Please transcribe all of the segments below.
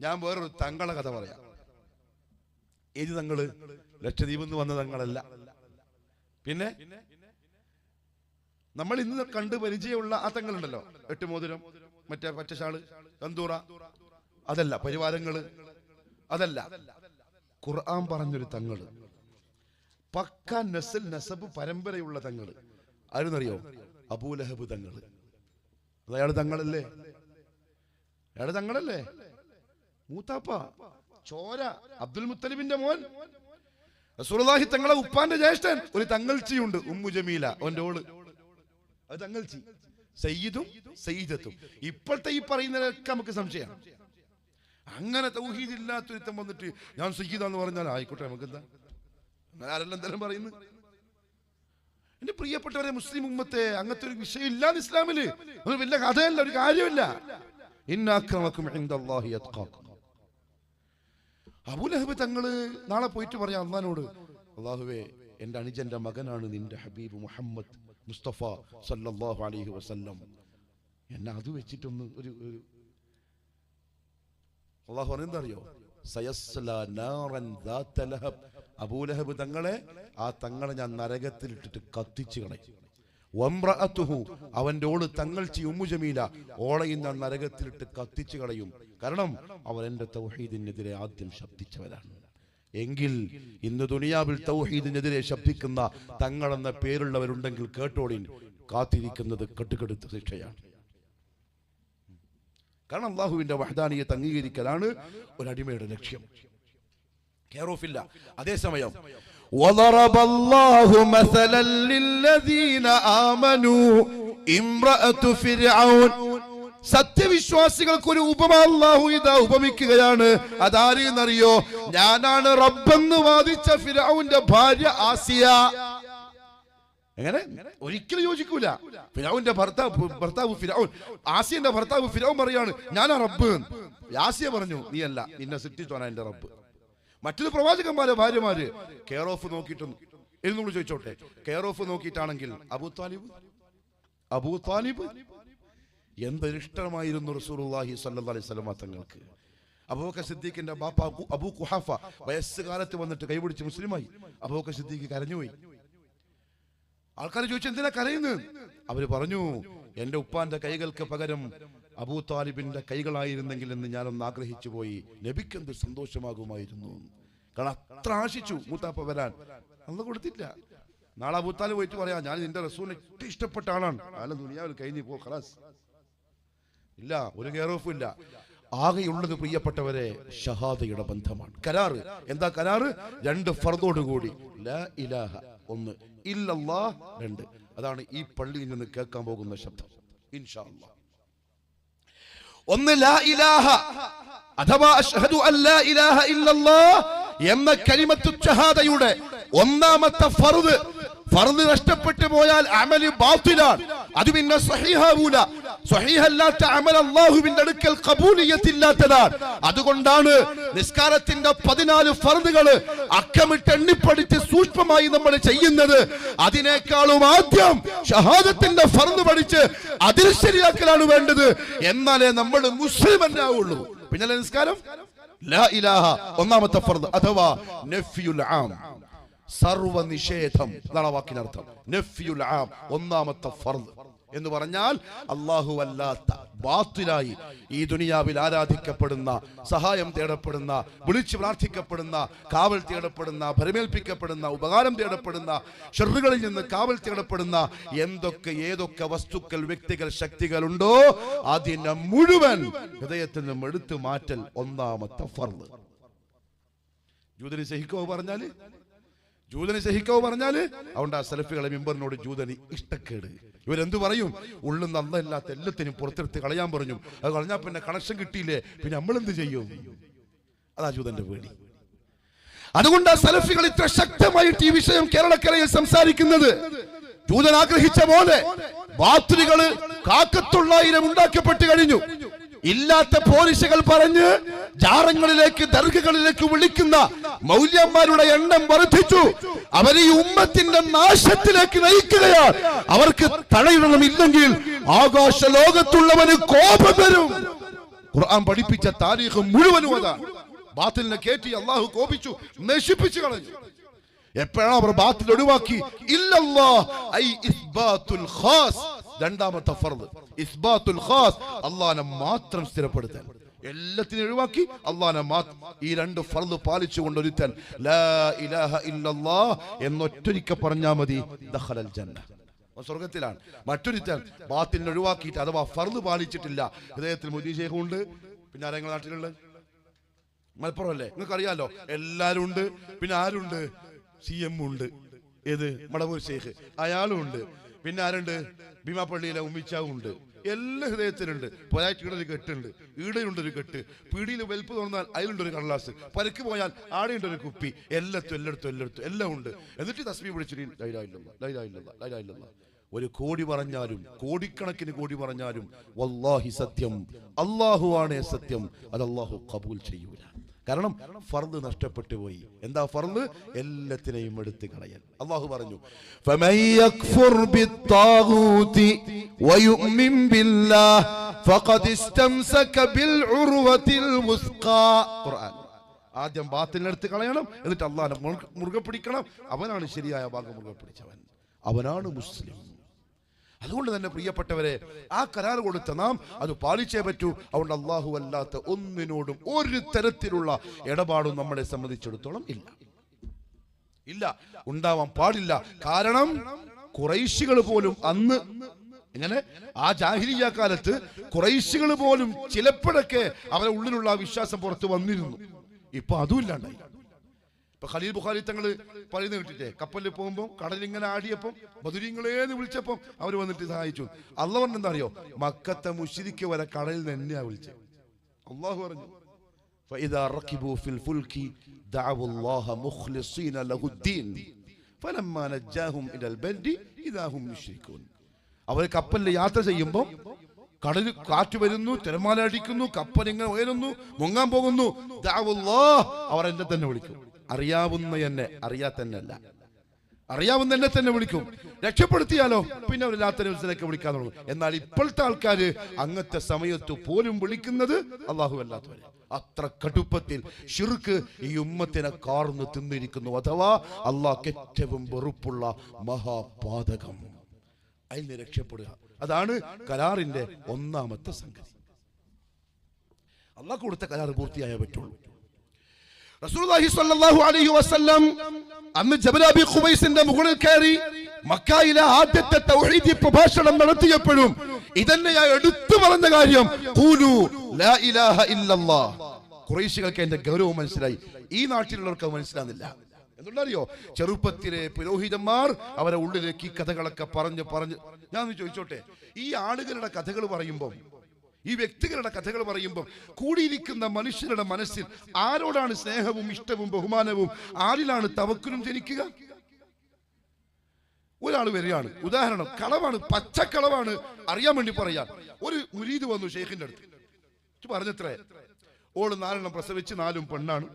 ഞാൻ വേറൊരു തങ്ങളെ കഥ പറയാം. ഏത് തങ്ങൾ ലക്ഷദ്വീപ് നിന്ന് വന്ന തങ്ങളല്ല. പിന്നെ നമ്മൾ ഇന്ന് കണ്ട് പരിചയമുള്ള ആ തങ്ങളുണ്ടല്ലോ. എട്ട് മോതിരം മറ്റേ പച്ചശാൾ തന്തൂറ. അതല്ല പരിവാരങ്ങൾ അതല്ല ഖുർആൻ പറഞ്ഞൊരു തങ്ങൾ. പക്ക നസൽ നസബ് പരമ്പരയുള്ള തങ്ങൾ. ആരെന്നറിയോ? അബൂലഹബ് തങ്ങൾ. അതയാൾ തങ്ങളല്ലേ? അയാൾ തങ്ങളല്ലേ? മൂത്താപ്പ ചോര അബ്ദുൽ മുത്തലിബിന്റെ മോൻ. റസൂലുള്ളാഹി തങ്ങളെ ഉപ്പാന്റെ ജ്യേഷ്ഠൻ ഒരു തങ്ങൾച്ചിയുണ്ട് ഉമ്മു ജമീല അവന്റെ ഓൾ. അത് തങ്ങൾച്ചി. സയ്യിദും സയ്യിദത്തും. ഇപ്പോഴത്തെ ഈ പറയുന്നതൊക്കെ നമുക്ക് സംശയമാണ് അങ്ങനെ തൗഹീദ് ഇല്ലാത്തൊരുത്തം വന്നിട്ട് ഞാൻ സയ്യിദാന്ന് പറഞ്ഞാൽ ആയിക്കോട്ടെ നമുക്ക് എന്താ ആരെല്ലാം എന്തെല്ലാം പറയുന്നു? എന്റെ പ്രിയപ്പെട്ടവരെ മുസ്ലിം ഉമ്മത്തെ അങ്ങനത്തെ ഒരു വിഷയം ഇല്ലാന്ന് ഇസ്ലാമിൽ. ഒരു വലിയ കഥയല്ല ഒരു കാര്യമില്ല. ഇന്നാക്രമക്കും അബൂലഹബ് തങ്ങൾ നാളെ പോയിട്ട് പറയാം അള്ളഹാനോട്. അള്ളാഹുവേ എന്റെ അനുജന്റെ മകനാണ് നിന്റെ ഹബീബ് മുഹമ്മദ് മുസ്തഫ സല്ലാഹു അലൈഹി വസല്ലം. എന്നെ അത് വെച്ചിട്ടൊന്ന് ഒരു ഒരു അള്ളാഹു പറയുന്നത് അറിയോ. അബൂലഹബ് തങ്ങളെ ആ തങ്ങളെ ഞാൻ നരകത്തിൽ ഇട്ടിട്ട് കത്തിച്ചു കളയും. വമ്രഅത്തുഹു അവന്റെ ഓൾ തങ്ങൾച്ചി ഉമ്മു ജമീല ഓളയും നരകത്തിലിട്ട് കത്തിച്ചു കളയും. കാരണം അവൻ എന്റെ തൗഹീദിനെതിരെ ആദ്യം ശബ്ദിച്ചവരാണ്. എങ്കിൽ ഇന്ന് ദുനിയാവിൽ തൗഹീദിനെതിരെ ശബ്ദിക്കുന്ന തങ്ങളെന്ന പേരുള്ളവരുണ്ടെങ്കിൽ കേട്ടോടിൻ കാത്തിരിക്കുന്നത് കെട്ടുകെടുത്ത ശിക്ഷയാണ്. കാരണം അള്ളാഹുവിന്റെ വഹദാനിയെ അംഗീകരിക്കലാണ് ഒരടിമയുടെ ലക്ഷ്യം. കെയർ ഓഫ് ഇല്ല. അതേസമയം وضرب الله مثلا للذين آمنوا امرأة فرعون സത്യവിശ്വാസികൾക്ക് ഒരു ഉപമ അല്ലാഹു ഇതാ ഉപമിക്കുകയാണ് അതാരെന്നറിയോ ഞാനാണ് റബ്ബെന്ന് വാദിച്ച ഫിറൌന്റെ ഭാര്യ ആസിയ എങ്ങനെ ഒരിക്കലും യോജിക്കൂല ഫിറൌന്റെ ഭർത്താവ് ഭർത്താവ് ഫിറൌൻ ആസിയന്റെ ഭർത്താവ് ഫിറൌൻ പറയാണ് ഞാനാ റബ്ബ് ആസിയ പറഞ്ഞു നീ അല്ല നിന്നെ സൃഷ്ടിച്ചോനാ എന്റെ റബ്ബ് മറ്റൊരു പ്രവാചകന്മാരെ ഭാര്യമാര് കെയർ ഓഫ് നോക്കിയിട്ടൊന്നും എന്നോട് ചോദിച്ചോട്ടെ. കെയർ ഓഫ് നോക്കിയിട്ടാണെങ്കിൽ അബൂ താലിബ് അബൂ താലിബ് എന്തൊരിഷ്ടമായിരുന്നു റസൂർഹി സ്വല്ലല്ലാഹി അലൈഹി തങ്ങൾക്ക്? സിദ്ദീഖിന്റെ ബാപ്പ അബൂ കുഹാഫ വയസ്സുകാലത്ത് വന്നിട്ട് കൈപിടിച്ച് മുസ്ലിമായി. അബൂബക്കർ സിദ്ദീഖ് കരഞ്ഞുപോയി. ആൾക്കാർ ചോദിച്ചു എന്തിനാ കരയുന്നത്? അവർ പറഞ്ഞു എന്റെ ഉപ്പാന്റെ കൈകൾക്ക് പകരം അബൂ താലിബിന്റെ കൈകളായിരുന്നെങ്കിൽ എന്ന് ഞാനൊന്ന് ആഗ്രഹിച്ചു പോയി. നബിക്കെന്ത് സന്തോഷമാകുമായിരുന്നു? കാരണം അത്ര ആശിച്ചു മൂത്താപ്പ വരാൻ. അന്ന് കൊടുത്തില്ല. നാളെ അബൂ താലിബ് പോയിട്ട് പറയാം ഞാൻ നിന്റെ റസൂലിനെ ഏറ്റവും ഇഷ്ടപ്പെട്ട ആളാണ്. അല്ല ദുനിയാവിൽ കഴിഞ്ഞു പോ ഖലാസ്. ഇല്ല ഒരു കെയർ ഓഫും ഇല്ല. ആകെയുള്ളത് പ്രിയപ്പെട്ടവരെ ഷഹാദയുടെ ബന്ധമാണ്. കരാറ്. എന്താ കരാറ്? രണ്ട് ഫർദോടുകൂടി. ഇലാഹ ഒന്ന് ഇല്ലല്ലാ രണ്ട്. അതാണ് ഈ പള്ളിയിൽ നിന്ന് കേൾക്കാൻ പോകുന്ന ശബ്ദം. ഇൻഷാ അല്ലാ ഒന്ന് ലാ ഇലാഹ. അഥവാ അഷ്ഹദു അല്ലാ ഇലാഹ ഇല്ലല്ലാഹ് എന്ന കലിമത്തു ഷഹാദയുടെ ഒന്നാമത്തെ ഫർദ്. ഫർദ് നഷ്ടപ്പെട്ടു പോയാൽ അമൽ ബാത്തിലാണ്. അത് പിന്നെ സഹീഹാവൂല. സഹീഹല്ലാത്ത അമൽ അള്ളാഹുവിന്റെ അടുക്കൽ കബൂലിയത്തില്ലാത്തതാണ് അതുകൊണ്ടാണ് നിസ്കാരത്തിന്റെ പതിനാല് ഫർദുകൾ അക്കമിട്ട് എണ്ണിപ്പടിച്ച് സൂക്ഷ്മമായി നമ്മൾ ചെയ്യുന്നത്. അതിനേക്കാളും ആദ്യം ഷഹാദത്തിന്റെ ഫർദ് പഠിച്ച് അതിൽ ശരിയാക്കലാണ് വേണ്ടത്. എന്നാലേ നമ്മൾ മുസ്ലിം എന്നാവുള്ളൂ പിന്നെ നിസ്കാരം? ഒന്നാമത്തെ ഫർദ് അഥവാ ആം. സർവ നിഷേധം എന്നാണ് വാക്കിനർത്ഥം ആം. ഒന്നാമത്തെ ഫർദ്. എന്ന് പറഞ്ഞാൽ അള്ളാഹു അല്ലാത്ത ബാത്തിലായി ഈ ദുനിയാവിൽ ആരാധിക്കപ്പെടുന്ന സഹായം തേടപ്പെടുന്ന വിളിച്ചു പ്രാർത്ഥിക്കപ്പെടുന്ന കാവൽ തേടപ്പെടുന്ന ഭരമേൽപ്പിക്കപ്പെടുന്ന ഉപകാരം തേടപ്പെടുന്ന ഷെറുകളിൽ നിന്ന് കാവൽ തേടപ്പെടുന്ന എന്തൊക്കെ ഏതൊക്കെ വസ്തുക്കൾ വ്യക്തികൾ ശക്തികളുണ്ടോ അതിനെ മുഴുവൻ ഹൃദയത്തിൽ നിന്നും എടുത്തു മാറ്റൽ ഒന്നാമത്തെ ഫർദ്. ജൂതന് സഹിക്കോ പറഞ്ഞാൽ? ജൂതന് സഹിക്കോ പറഞ്ഞാൽ? അതുകൊണ്ട് ആ സെൽഫികളെ മെമ്പറിനോട് ജൂതന് ഇഷ്ടക്കേട്. ഇവരെന്തു പറയും? ഉള്ളും നന്നല്ലാത്ത എല്ലാത്തിനും പുറത്തെടുത്ത് കളയാൻ പറഞ്ഞു. അത് കളഞ്ഞാൽ പിന്നെ കണക്ഷൻ കിട്ടിയില്ലേ? പിന്നെ നമ്മൾ എന്ത് ചെയ്യും? അതാ ജൂതന്റെ പേടി. അതുകൊണ്ട് ആ സെൽഫികൾ ഇത്ര ശക്തമായിട്ട് ഈ വിഷയം കേരളക്കരയിൽ സംസാരിക്കുന്നത് ജൂതൻ ആഗ്രഹിച്ച പോലെ ബാത്രികൾ കാക്കത്തൊള്ളായിരം ഉണ്ടാക്കപ്പെട്ട് കഴിഞ്ഞു. ഇല്ലാത്ത പോലീസുകൾ പറഞ്ഞ് ജാറങ്ങളിലേക്ക് ദർഗകളിലേക്ക് വിളിക്കുന്ന മൗല്യന്മാരുടെ എണ്ണം വർദ്ധിച്ചു. അവരെ ഈ ഉമ്മത്തിന്റെ നാശത്തിലേക്ക് നയിക്കുകയാണ്. അവർക്ക് തടയിടണമില്ലെങ്കിൽ ആകാശ ലോകത്തുള്ളവന് കോപം വരും. ഖുർആൻ പഠിപ്പിച്ച താരീഖ് മുഴുവനും അതാണ്. ബാത്തിലിനെ കയറ്റി അള്ളാഹു കോപിച്ചു നശിപ്പിച്ചു കളഞ്ഞു. എപ്പോഴാണ് അവർ ബാത്തിൽ ഒഴിവാക്കി? ഇല്ലല്ലാ ഐ ഇസ്ബാത്തുൽ ഖാസ്. രണ്ടാമത്തെ ഫർദ്. ഇസ്ബാത്തുൽ ഖാസ് അള്ളാഹനെ മാത്രം സ്ഥിരപ്പെടുത്താൻ എല്ലാത്തിനും ഒഴിവാക്കി അള്ളാഹനെ ഈ രണ്ട് ഫർദ് പാലിച്ചുകൊണ്ട് ഒരുത്തൻ ലാ ഇലാഹ ഇല്ലല്ലാ എന്നൊറ്റൊരിക്ക പറഞ്ഞാൽ മതി ദഖലൽ ജന്ന. സ്വർഗത്തിലാണ് മറ്റൊരുത്തൻ ബാത്തിനെ ഒഴിവാക്കിയിട്ട് അഥവാ ഫർദ് പാലിച്ചിട്ടില്ല. ഹൃദയത്തിൽ മുദീശേഖുണ്ട് പിന്നെ ആരെങ്കിലും നാട്ടിലുള്ളത് മലപ്പുറം അല്ലേ നിങ്ങൾക്ക് അറിയാലോ എല്ലാരും ഉണ്ട് പിന്നെ ആരുണ്ട്? സി എം ഉണ്ട്. ഏത്? മടവൂർ ഷെയ്ഖ് അയാളും ഉണ്ട്. പിന്നെ ആരുണ്ട്? ഭീമാപ്പള്ളിയിലെ ഉമ്മിച്ചാവും ഉണ്ട്. എല്ലാ ഹൃദയത്തിലുണ്ട്. പൊരാറ്റിയുടെ ഒരു കെട്ടുണ്ട്. ഈടെയുണ്ട് കെട്ട്. പിടിയിൽ വെൽപ്പ് തുറന്നാൽ അതിലുണ്ട് ഒരു കടലാസ്. പരക്ക് പോയാൽ ആടെയുണ്ട് ഒരു കുപ്പി. എല്ലാത്തും എല്ലായിടത്തും എല്ലായിടത്തും എല്ലാം ഉണ്ട്. എന്നിട്ട് തസ്മി പിടിച്ചിട്ട് ലൈലായില്ല ഒരു കോടി പറഞ്ഞാലും കോടിക്കണക്കിന് കോടി പറഞ്ഞാലും വല്ലാഹി സത്യം. അള്ളാഹു ആണ് സത്യം. അത് അള്ളാഹു കബൂൽ ചെയ്യൂല. കാരണം ഫർദ് നഷ്ടപ്പെട്ടു പോയി. എന്താ ഫർദ്? എല്ലാത്തിനെയും എടുത്തു കളയൽ. അള്ളാഹു പറഞ്ഞു ആദ്യം ബാത്തിനെടുത്ത് കളയണം എന്നിട്ട് അള്ളാഹിനെ മുറുകെ പിടിക്കണം. അവനാണ് ശരിയായ ഭാഗം മുറുകെ പിടിച്ചവൻ. അവനാണ് മുസ്ലിം. അതുകൊണ്ട് തന്നെ പ്രിയപ്പെട്ടവരെ ആ കരാർ കൊടുത്ത നാം അത് പാലിച്ചേ പറ്റൂ. അതുകൊണ്ട് അള്ളാഹു അല്ലാത്ത ഒന്നിനോടും ഒരു തരത്തിലുള്ള ഇടപാടും നമ്മളെ സംബന്ധിച്ചിടത്തോളം ഇല്ല. ഇല്ല. ഉണ്ടാവാൻ പാടില്ല. കാരണം കുറൈശികൾ പോലും അന്ന് എങ്ങനെ? ആ ജാഹിരിയ കാലത്ത് കുറൈശികൾ പോലും ചിലപ്പോഴൊക്കെ അവരെ ഉള്ളിലുള്ള ആ വിശ്വാസം പുറത്ത് വന്നിരുന്നു. ഇപ്പൊ അതും ഇല്ലാണ്ടായി. ഇപ്പൊ ഖലീൽ ബുഖാരി തങ്ങൾ പറയുന്നത് കിട്ടിട്ടേ കപ്പലിൽ പോകുമ്പോൾ കടലിങ്ങനെ ആടിയപ്പം ബദുരിങ്ങളേന്ന് വിളിച്ചപ്പം അവർ വന്നിട്ട് സഹായിച്ചു അള്ള പറഞ്ഞെന്താ അറിയോ മക്കത്തെ മുഷിരിക്ക് വരെ കടലിൽ നിന്ന് തന്നെയാ വിളിച്ചത് അള്ളാഹു പറഞ്ഞു فإذا ركبوا في الفلك دعوا الله مخلصين له الدين فلما نجاهم إلى البر إذا هم يشركون അവർ കപ്പലിൽ യാത്ര ചെയ്യുമ്പോൾ കടൽ കാറ്റ് വരുന്നു തിരമാല അടിക്കുന്നു കപ്പൽ ഇങ്ങനെ ഉയരുന്നു മുങ്ങാൻ പോകുന്നു ദഅവുല്ലാഹ്. അവർ എന്നെ തന്നെ വിളിക്കും അറിയാവുന്ന എന്നെ അറിയാത്തന്നല്ല അറിയാവുന്ന എന്നെ തന്നെ വിളിക്കും. രക്ഷപ്പെടുത്തിയാലോ? പിന്നെ അവർ ലാത്ത ദിവസത്തിലേക്ക് വിളിക്കാൻ തുടങ്ങും. എന്നാൽ ഇപ്പോഴത്തെ ആൾക്കാര് അങ്ങനത്തെ സമയത്ത് പോലും വിളിക്കുന്നത് അള്ളാഹു അല്ലാത്തവരെ. അത്ര കടുപ്പത്തിൽ ഷിർക്ക് ഈ ഉമ്മത്തിനെ കാർന്ന് തിന്നിരിക്കുന്നു. അഥവാ അള്ളാഹ് ഏറ്റവും വെറുപ്പുള്ള മഹാപാതകം. അതിൽ നിന്ന് രക്ഷപ്പെടുക. അതാണ് കരാറിന്റെ ഒന്നാമത്തെ സംഗതി. അള്ളാഹ് കൊടുത്ത കരാർ പൂർത്തിയായേ പറ്റുള്ളൂ. അന്ന് ജബലാബി ഖുബൈസിന്റെ മുകളിൽ കയറി മക്കായിലെ ആദ്യത്തെ തൗഹീദി പ്രഭാഷണം നടത്തിയപ്പോഴും ഇതന്നെയാ എടുത്തു പറഞ്ഞ കാര്യം. കൂലു ലാ ഇലാഹ ഇല്ലല്ലാഹ്. കുറേശികൾക്ക് എന്റെ ഗൗരവം മനസ്സിലായി. ഈ നാട്ടിലുള്ളവർക്ക് മനസ്സിലാകുന്നില്ല. എന്നുള്ളറിയോ ചെറുപ്പത്തിലെ പുരോഹിതന്മാർ അവരെ ഉള്ളിലേക്ക് ഈ കഥകളൊക്കെ പറഞ്ഞ് പറഞ്ഞ് ഞാൻ ചോദിച്ചോട്ടെ? ഈ ആളുകളുടെ കഥകൾ പറയുമ്പോൾ ഈ വ്യക്തികളുടെ കഥകൾ പറയുമ്പോൾ കൂടിയിരിക്കുന്ന മനുഷ്യരുടെ മനസ്സിൽ ആരോടാണ് സ്നേഹവും ഇഷ്ടവും ബഹുമാനവും? ആരിലാണ് തവക്കുനും ജനിക്കുക? ഒരാൾ വരികയാണ് ഉദാഹരണം കളവാണ് പച്ചക്കളവാണ് അറിയാൻ വേണ്ടി പറയാൻ. ഒരു മുരീദ് വന്നു ഷെയ്ഖിന്റെ അടുത്ത്. പറഞ്ഞത്രേ ഓൾ നാലെണ്ണം പ്രസവിച്ച് നാലും പെണ്ണാണ്.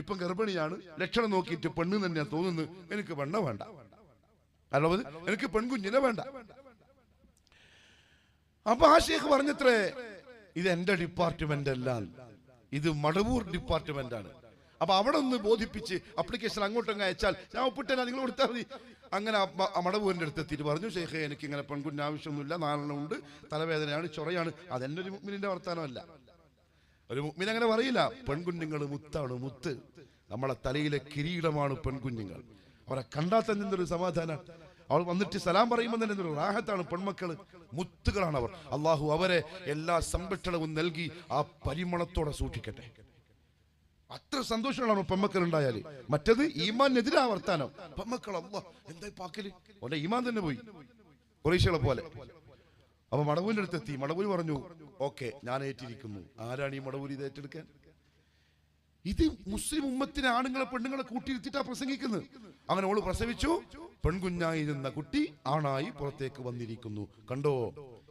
ഇപ്പം ഗർഭിണിയാണ്. ലക്ഷണം നോക്കിയിട്ട് പെണ്ണ് തന്നെയാണ് തോന്നുന്നു എനിക്ക് പെണ്ണ വേണ്ട. അല്ലത് എനിക്ക് പെൺകുഞ്ഞിനെ വേണ്ട. അപ്പൊ ആ ഷേഖ് പറഞ്ഞത്രേ ഇത് എന്റെ ഡിപ്പാർട്ട്മെന്റ് അല്ല ഇത് മടവൂർ ഡിപ്പാർട്ട്മെന്റ് ആണ്. അപ്പൊ അവിടെ ഒന്ന് ബോധിപ്പിച്ച് അപ്ലിക്കേഷൻ അങ്ങോട്ടങ്ങ് അയച്ചാൽ ഞാൻ ഒപ്പിട്ടാ നിങ്ങൾ കൊടുത്താൽ മതി. അങ്ങനെ ആ മ- ആ മടവൂരിന്റെ അടുത്ത് എത്തിയിട്ട് പറഞ്ഞു ഷേഖെ എനിക്ക് ഇങ്ങനെ പെൺകുഞ്ഞ് ആവശ്യമൊന്നുമില്ല നാലെണ്ണം ഉണ്ട് തലവേദനയാണ് ചൊറയാണ് അതെന്നെ ഒരു മുഗ്മിനിന്റെ വർത്താനമല്ല. ഒരു മുക്മിൻ അങ്ങനെ പറയില്ല പെൺകുഞ്ഞുങ്ങൾ മുത്താണ് മുത്ത് നമ്മളെ തലയിലെ കിരീടമാണ് പെൺകുഞ്ഞുങ്ങൾ. അവരെ കണ്ടാൽ തന്നെ എന്തൊരു സമാധാനം. അവൾ വന്നിട്ട് സലാം പറയുമ്പോൾ തന്നെ ഒരു റാഹത്താണ് പെൺമക്കൾ. മുത്തുകളാണ് അവർ അള്ളാഹു അവരെ എല്ലാ സംരക്ഷണവും നൽകി ആ പരിമളത്തോടെ സൂക്ഷിക്കട്ടെ. അത്ര സന്തോഷങ്ങളാണ് പെമ്മക്കൾ ഉണ്ടായാൽ മറ്റത് ഈമാനെതിരാ വർത്താനം. പെമ്മക്കൾ എന്താ എന്തായി പാക്കൽ? ഓന്റെ ഈമാൻ തന്നെ പോയി. കുറേശ്ശികളെ പോലെ. അപ്പൊ മടവൂരിന്റെ അടുത്തെത്തി മടവൂര് പറഞ്ഞു ഓക്കെ ഞാൻ ഏറ്റിരിക്കുന്നു. ആരാണ് ഈ മടവൂരി ഇത് ഏറ്റെടുക്കാൻ? ഇത് മുസ്ലിം ഉമ്മത്തിനെ ആണുങ്ങളെ പെണ്ണുങ്ങളെ കൂട്ടിയിരുത്തിട്ടാ പ്രസംഗിക്കുന്നത്. അങ്ങനെ ഓൾ പ്രസവിച്ചു. പെൺകുഞ്ഞായിരുന്ന കുട്ടി ആണായി പുറത്തേക്ക് വന്നിരിക്കുന്നു. കണ്ടോ?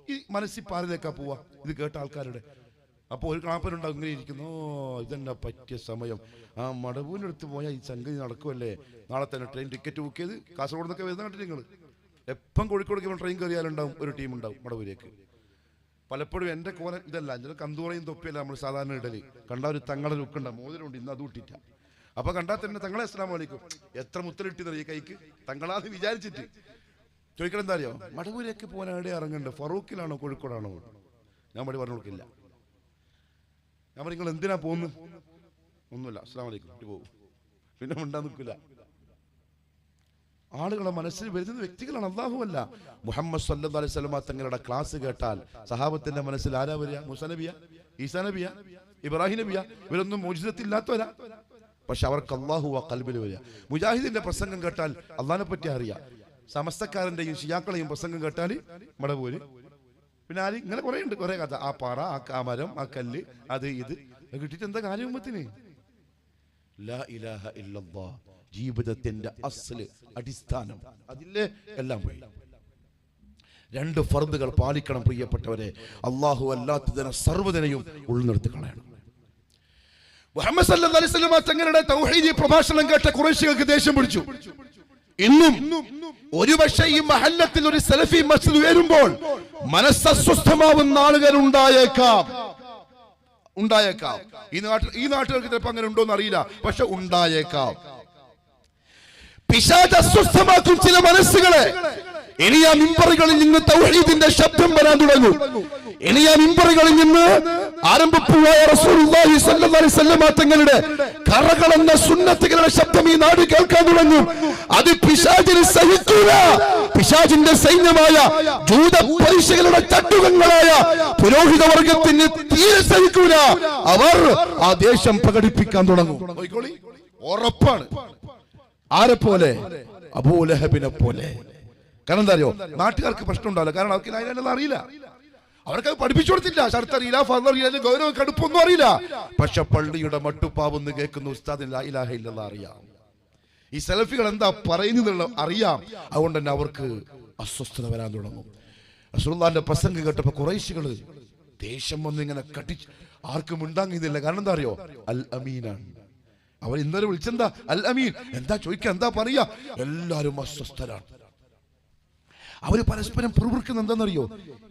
ഈ മനസ്സിൽ പാലിലേക്കാ പോവാ. ഇത് കേട്ട ആൾക്കാരുടെ. അപ്പൊ ഒരു കാപ്പനുണ്ടാവും ഇങ്ങനെ ഇരിക്കുന്നു. ഇതെന്നാ പറ്റിയ സമയം. ആ മടവൂന്റെ അടുത്ത് പോയാൽ ഈ സംഗതി നടക്കുമല്ലേ നാളെ തന്നെ ട്രെയിൻ ടിക്കറ്റ് ബുക്ക് ചെയ്ത് കാസർഗോഡ് നിന്നൊക്കെ വരുന്ന കണ്ടിട്ട് നിങ്ങൾ എപ്പം കോഴിക്കോടേക്ക് ട്രെയിൻ കയറിയാലുണ്ടാവും. ഒരു ടീം ഉണ്ടാവും മടവൂരേക്ക്. പലപ്പോഴും എന്റെ കോല ഇതല്ല. എന്റെ കന്തൂറയും തൊപ്പിയല്ല നമ്മൾ സാധാരണ ഇടൽ. കണ്ട ഒരു തങ്ങളുടെ ലുക്കുണ്ട് മോതിരമുണ്ട്. ഇന്ന് അത് ഇട്ടിട്ട. അപ്പൊ കണ്ടാൽ തന്നെ തങ്ങളെ അസ്ലാം വലിക്കും എത്ര മുത്തലിട്ടിന്ന് ഈ കൈക്ക്? തങ്ങളാന്ന് വിചാരിച്ചിട്ട്. ചോദിക്കണം എന്താ അറിയോ? മടവൂരേക്ക് പോകാൻ എവിടെ ഇറങ്ങണ്ട് ഫറൂഖിലാണോ കോഴിക്കോടാണോ? ഞാൻ മടി പറഞ്ഞു കൊടുക്കില്ല. ഞാൻ പറഞ്ഞു നിങ്ങൾ എന്തിനാ പോകുന്നു ഒന്നുമില്ല അസ്ലാം വലിക്കും പോകും പിന്നെ മിണ്ടാൻ നിൽക്കില്ല ആളുകളെ മനസ്സിൽ വരുന്നത് വ്യക്തികളാണ് അള്ളാഹുവല്ല മുഹമ്മദ് സല്ലു അലൈഹി സ്വലമ തങ്ങളുടെ ക്ലാസ് കേട്ടാൽ സഹാബത്തിന്റെ മനസ്സിൽ ആരാ വരിക? മുസനബിയ ഈസാ നബിയ? ഇബ്രാഹിം നബിയ? ഇവരൊന്നും മോചിതത്തില്ലാത്തവരാ? പക്ഷെ അവർക്ക് അള്ളാഹു ആ കൽബിൽ വരിക. മുജാഹിദിന്റെ പ്രസംഗം കേട്ടാൽ അള്ളാഹിനെ പറ്റി അറിയാം. സമസ്തക്കാരന്റെയും ഷിയാക്കളെയും പ്രസംഗം കേട്ടാൽ മടപോര് പിന്നെ ആര്? ഇങ്ങനെ കുറെ ഉണ്ട് കുറെ കഥ. ആ പാറ ആ കാമരം ആ കല്ല് അത് ഇത്. കിട്ടിയിട്ട് എന്താ കാര്യം ഉമ്മത്തിന്? ലാ ഇലാഹ ഇല്ലല്ലാഹ്. ജീവിതത്തിന്റെ അസൽ അടിസ്ഥാനം. അതിലെ എല്ലാം പോയി. രണ്ട് ഫർദുകൾ പാലിക്കണം പ്രിയപ്പെട്ടവരെ. അള്ളാഹു അല്ലാത്തതിനെ സർവതിനെയും ഉൾനിർത്തി കളയണം. മുഹമ്മദ് സല്ലല്ലാഹു അലൈഹി വസല്ലം തങ്ങളുടെ തൗഹീദി പ്രഭാഷണം കേട്ട കുറേശികൾക്ക് ദേഷ്യം പിടിച്ചു. ഇന്നും ഒരുപക്ഷെ ഈ മഹല്ലത്തിൽ ഒരു സലഫി മസ്ജിദ് ഉയരുമ്പോൾ മനസ്സസ്വസ്ഥമാവുന്ന ആളുകൾ ഉണ്ടായേക്കാം. ഉണ്ടായേക്കാം. ഈ നാട്ടിൽ ഈ നാട്ടുകാർക്ക് ചിലപ്പോൾ അങ്ങനെ ഉണ്ടോ എന്ന് അറിയില്ല. പക്ഷെ ഉണ്ടായേക്കാം. പിശാച് അസ്വസ്ഥമാക്കും ചില മനസ്സുകളെ. ഇനി ആ മിമ്പറുകളിൽ നിന്ന് തൗഹീദിന്റെ ശബ്ദം വരാൻ തുടങ്ങും. ഇനി ആ മിമ്പറുകളിൽ നിന്ന് ആരംഭപ്പുവായ റസൂലുള്ളാഹി സ്വല്ലല്ലാഹി അലൈഹി വസല്ലം തങ്ങളുടെ കറകളെന്ന സുന്നത്തുകളുടെ ശബ്ദം ഈ നാട് കേൾക്കാൻ തുടങ്ങും. അത് പിശാചിന് സഹിക്കൂല. പിശാചിന്റെ സൈന്യമായ ജൂത പരീക്ഷകളുടെ ചട്ടുകങ്ങളായ പുരോഹിത വർഗത്തിന് തീരെ സഹിക്കൂല. അവർ ആ ദേശം പ്രകടിപ്പിക്കാൻ തുടങ്ങും. ഉറപ്പാണ്. ആരെ പോലെ? അബൂലഹബിനെ പോലെ. കാരണം എന്താ അറിയോ? നാട്ടുകാർക്ക് പ്രശ്നം ഉണ്ടാവില്ല കാരണം അവർക്ക് അതിനെല്ലാം അറിയില്ല. അവർക്ക് അത് പഠിപ്പിച്ചു കൊടുത്തില്ല ഷർത്ത് അറിയില്ല ഫർദ് അറിയില്ല ഗൗരവ കടുപ്പൊന്നും അറിയില്ല. പക്ഷെ പള്ളിയുടെ മട്ടുപ്പാവെന്ന് കേൾക്കുന്ന ഉസ്താദ് ഇലാഹ ഇല്ലല്ലാഹ് അറിയാം. ഈ സെൽഫികൾ എന്താ പറയുന്നത് അറിയാം. അതുകൊണ്ട് തന്നെ അവർക്ക് അസ്വസ്ഥത വരാൻ തുടങ്ങും. റസൂലുള്ളാഹിന്റെ പ്രസംഗം കേട്ടപ്പോ കുറേശികൾ ദേഷ്യം വന്ന് ഇങ്ങനെ കട്ടി ആർക്കും ഉണ്ടാകുന്നില്ല. കാരണം എന്താ അറിയോ? അൽ അമീനാണ്. അവർ ഇന്നലെ വിളിച്ചെന്താ? അൽ അമീൻ. എന്താ ചോദിക്കുക എന്താ പറയാ? എല്ലാവരും അസ്വസ്ഥരാണ്. അവർ പരസ്പരം പ്രവർക്കുന്ന എന്താണെന്നറിയോ?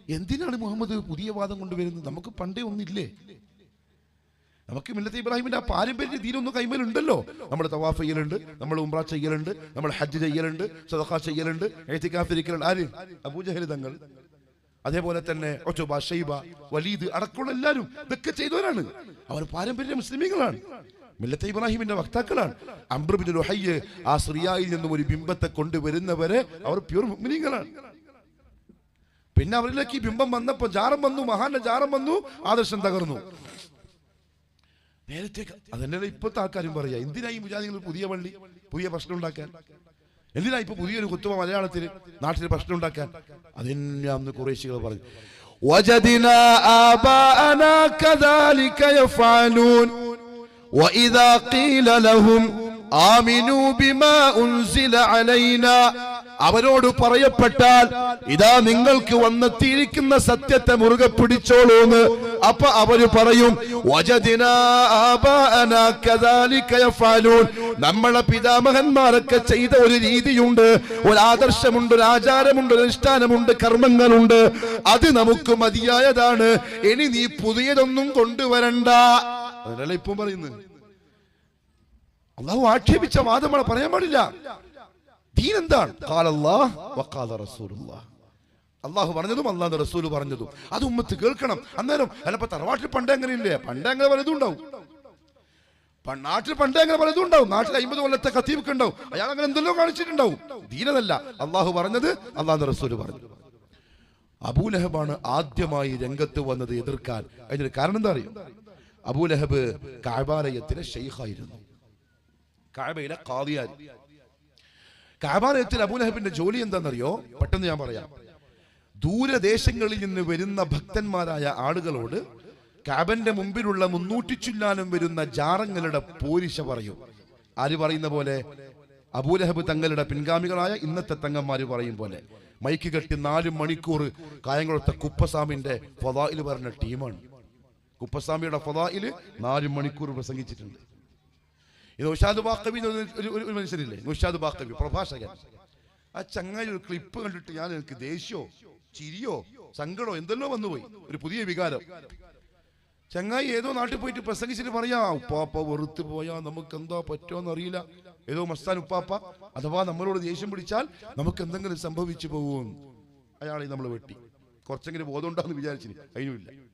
എന്തിനാണ് മുഹമ്മദ് പുതിയ വാദം കൊണ്ടുവരുന്നത്? നമുക്ക് പണ്ടേ ഒന്നില്ലേ? നമുക്ക് മില്ലത്ത് ഇബ്രാഹിമിന്റെ ആ പാരമ്പര്യ തീരൊന്നും കൈമേലുണ്ടല്ലോ. നമ്മൾ തവാഫ് ചെയ്യലുണ്ട് നമ്മൾ ഉംറ ചെയ്യലുണ്ട് നമ്മൾ ഹജ്ജ് ചെയ്യലുണ്ട് സദഖ ചെയ്യലുണ്ട് എഴുത്തിക്കാത്തിരിക്കലുണ്ട് ആര്? അബൂജഹരിതങ്ങൾ അതേപോലെ തന്നെ ഒറ്റബ ഷൈബ വലീദ് അടക്കമുള്ള എല്ലാവരും ഇതൊക്കെ ചെയ്തവരാണ്. അവർ പാരമ്പര്യ മുസ്ലിമീങ്ങളാണ്. മില്ലത്ത് ഇബ്രാഹിമിന്റെ വക്താക്കളാണ് അംബ്രബിൻ ലുഹയ്യ് ആ സിറിയായിൽ നിന്നും ഒരു ബിംബത്തെ കൊണ്ടുവരുന്നവരെ അവർ പ്യൂർ മുസ്ലിങ്ങളാണ് പിന്നെ അവരിലേക്ക് ഈ ബിംബം വന്നപ്പോ ജാറം വന്നു മഹാന്റെ ജാറം വന്നു ആദർശം തകർന്നു നേരത്തെ അതന്നെ ഇപ്പോഴത്തെ ആൾക്കാരും പറയാ എന്തിനാ ഈ മുജാദികൾ പുതിയ പള്ളി പുതിയ പ്രശ്നം ഉണ്ടാക്കാൻ എന്തിനാ ഇപ്പൊ പുതിയൊരു കുത്തുവ മലയാളത്തിൽ നാട്ടിൽ പ്രശ്നം ഉണ്ടാക്കാൻ അതിന് കുറേശികൾ പറഞ്ഞു وجدنا آباءنا كذلك يفعلون وإذا قيل لهم آمنوا بما أنزل علينا അവരോട് പറയപ്പെട്ടാൽ ഇതാ നിങ്ങൾക്ക് വന്നെത്തിയിരിക്കുന്ന സത്യത്തെ മുറുകെ പിടിച്ചോളൂന്ന് അപ്പൊ അവര് പറയും "വജദിനാ ആബാഅനാ കദാലിക യഫ്അലൂൻ." നമ്മളെ പിതാമഹന്മാരൊക്കെ ചെയ്ത ഒരു രീതിയുണ്ട് ഒരു ആദർശമുണ്ട് ഒരു ആചാരമുണ്ട് ഒരു അനുഷ്ഠാനമുണ്ട് കർമ്മങ്ങളുണ്ട് അത് നമുക്ക് മതിയായതാണ് ഇനി നീ പുതിയതൊന്നും കൊണ്ടുവരണ്ട അതിനല്ല ഇപ്പം പറയുന്നത്? അള്ളാഹു ആക്ഷേപിച്ച വാദം നമ്മളെ പറയാൻ പാടില്ല. ദീൻ എന്താണ്? അള്ളാഹു പറഞ്ഞതും അള്ളാഹു റസൂൽ പറഞ്ഞതും. അത് ഉമ്മത്ത് കേൾക്കണം. അന്നേരം അല്ലപ്പോ തറവാട്ടിൽ പണ്ടേ അങ്ങനെയില്ലേ പണ്ടേ അങ്ങനെ പലതും ഉണ്ടാവും. നാട്ടിൽ പണ്ടേ അങ്ങനെ പലതും ഉണ്ടാവും. നാട്ടിൽ അമ്പത് കൊല്ലത്തെ കത്തീവൊക്കെ ഉണ്ടാവും. അയാൾ അങ്ങനെ എന്തെല്ലോ കാണിച്ചിട്ടുണ്ടാവും. ദീനതല്ല. അള്ളാഹു പറഞ്ഞത് അള്ളാഹു റസൂൽ പറഞ്ഞു. അബൂലഹബാണ് ആദ്യമായി രംഗത്ത് വന്നത് എതിർക്കാൻ. അതിനൊരു കാരണം എന്താ അറിയോ? അബൂലഹബ് കാബാലയത്തിലെ ഷെയ്ഖായിരുന്നു കാബയിലെ കാതിയാരി കാബാലയത്തിൽ അബൂലഹബിന്റെ ജോലി എന്താണെന്നറിയോ? പെട്ടെന്ന് ഞാൻ പറയാം. ദൂരദേശങ്ങളിൽ നിന്ന് വരുന്ന ഭക്തന്മാരായ ആളുകളോട് കാബന്റെ മുമ്പിലുള്ള മുന്നൂറ്റി ചുല്ലാനും വരുന്ന ജാറങ്ങളുടെ പോരിശ പറയും. ആര് പറയുന്ന പോലെ? അബൂലഹബ് തങ്ങളുടെ പിൻഗാമികളായ ഇന്നത്തെ തങ്ങന്മാര് പറയും പോലെ. മൈക്ക് കെട്ടി നാല് മണിക്കൂർ കായംകുളത്തെ കുപ്പസാമിന്റെ ഫതായിൽ പറഞ്ഞ ടീമാണ്. കുപ്പസ്വാമിയുടെ ഫതായിൽ നാല് മണിക്കൂർ പ്രസംഗിച്ചിട്ടുണ്ട്. ഇത് നൗഷാദ് ബാക്കബി ഒരു- മനുഷ്യരില്ലേ? നൗഷാദ് ബാക്കബി പ്രഭാഷകൻ. ആ ചങ്ങായി ഒരു ക്ലിപ്പ് കണ്ടിട്ട് ഞാൻ എനിക്ക് ദേഷ്യോ ചിരിയോ സങ്കടോ എന്തെല്ലോ വന്നുപോയി. ഒരു പുതിയ വികാരം. ചങ്ങായി ഏതോ നാട്ടിൽ പോയിട്ട് പ്രസംഗിച്ചിട്ട് പറയാ ഉപ്പാപ്പ വെറുത്ത് പോയാ നമുക്ക് എന്താ പറ്റുമോന്ന് അറിയില്ല. ഏതോ മസ്താൻ ഉപ്പാപ്പ അഥവാ നമ്മളോട് ദേഷ്യം പിടിച്ചാൽ നമുക്ക് എന്തെങ്കിലും സംഭവിച്ചു പോകും. അയാളെ നമ്മൾ വെട്ടി. കുറച്ചെങ്കിലും ബോധം ഉണ്ടാകുന്നു വിചാരിച്ചിന്. അതിനുമില്ല